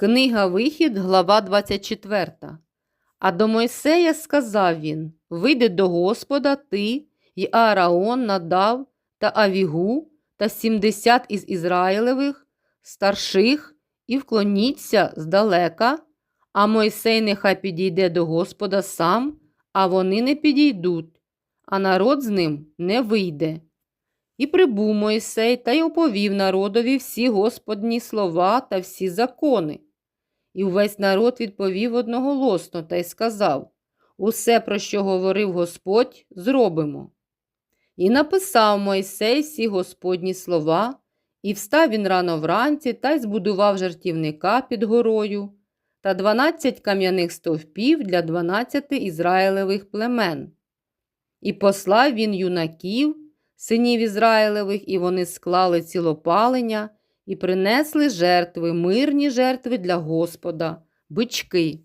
Книга Вихід, глава 24. А до Мойсея сказав він: Вийди до Господа ти й Аараон надав та Авігу та сімдесят із Ізраїлевих, старших, і вклоніться здалека, а Мойсей нехай підійде до Господа сам, а вони не підійдуть, а народ з ним не вийде. І прибув Мойсей та й оповів народові всі Господні слова та всі закони. І увесь народ відповів одноголосно та й сказав Усе, про що говорив Господь, зробимо. І написав Мойсей всі Господні слова, і встав він рано вранці та й збудував жартівника під горою та дванадцять кам'яних стовпів для дванадцяти Ізраїлевих племен. І послав він юнаків, синів Ізраїлевих, і вони склали цілопалення і принесли жертви, мирні жертви для Господа, бички.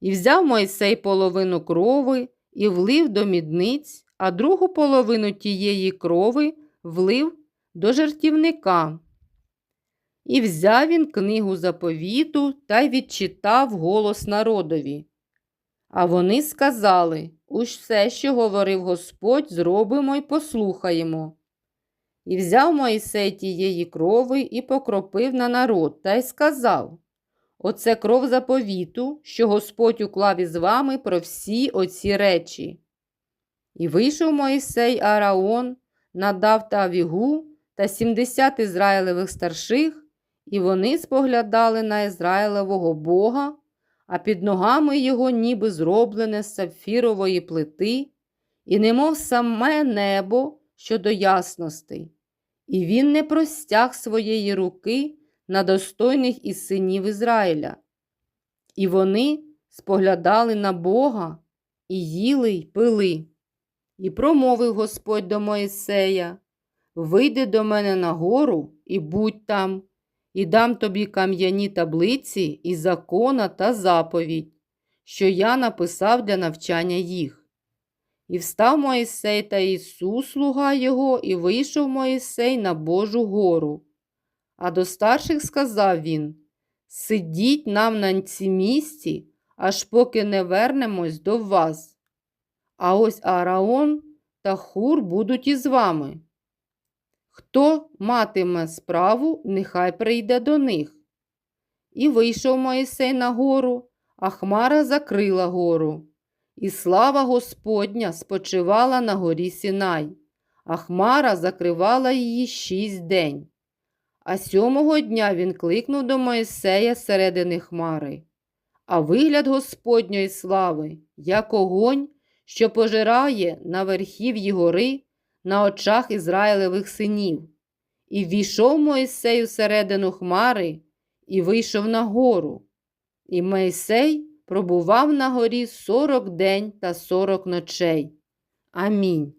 І взяв Мойсей половину крови і влив до мідниць, а другу половину тієї крови влив до жертівника. І взяв він книгу заповіту та й відчитав голос народові. А вони сказали усе, що говорив Господь, зробимо й послухаємо. І взяв Моїсей тієї крови і покропив на народ та й сказав Оце кров заповіту, що Господь уклав із вами про всі оці речі. І вийшов Моїсей Араон, надав та Авігу та сімдесят Ізраїлевих старших, і вони споглядали на Ізраїлевого Бога, а під ногами його ніби зроблене з сапфірової плити, і немов саме небо щодо ясностей. І він не простяг своєї руки на достойних із синів Ізраїля. І вони споглядали на Бога і їли й пили. І промовив Господь до Моїсея: Вийди до мене на гору і будь там, і дам тобі кам'яні таблиці і закона та заповідь, що я написав для навчання їх. І встав Моїсей та Ісус, слуга його, і вийшов Моїсей на Божу гору. А до старших сказав він Сидіть нам на цій місці, аж поки не вернемось до вас. А ось Аараон та Хур будуть із вами. Хто матиме справу, нехай прийде до них. І вийшов Моїсей на гору, а хмара закрила гору. І слава Господня спочивала на горі Сінай, а хмара закривала її шість день. А сьомого дня він кликнув до Моїсея середини хмари. А вигляд Господньої слави, як огонь, що пожирає на верхів'ї гори на очах Ізраїлевих синів. І Моїсей у середину хмари і вийшов на гору. І Моїсей пробував на горі сорок день та сорок ночей. Амінь.